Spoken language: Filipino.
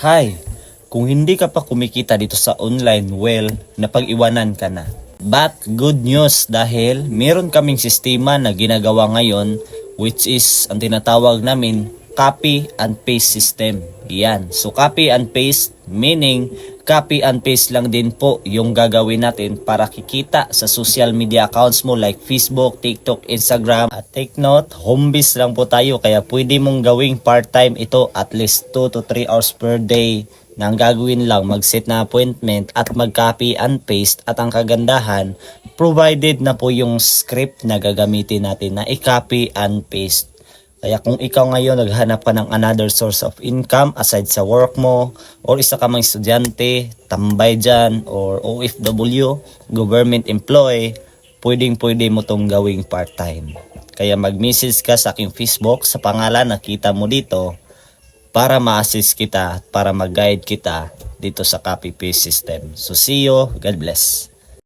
Hi! Kung hindi ka pa kumikita dito sa online, well, napag-iwanan ka na. But good news dahil meron kaming sistema na ginagawa ngayon which is ang tinatawag namin copy and paste system. Yan. So copy and paste meaning copy and paste lang din po yung gagawin natin para kikita sa social media accounts mo like Facebook, TikTok, Instagram. At take note, home base lang po tayo kaya pwede mong gawing part-time ito at least 2 to 3 hours per day na ang gagawin lang mag-set na appointment at mag-copy and paste at ang kagandahan provided na po yung script na gagamitin natin na i-copy and paste. Kaya kung ikaw ngayon naghanap ka ng another source of income aside sa work mo or isa ka mang estudyante, tambay dyan or OFW, government employee, pwedeng pwede mo tong gawing part-time. Kaya mag-message ka sa aking Facebook sa pangalan na kita mo dito para ma-assist kita, para mag-guide kita dito sa copy paste system. So see you, God bless.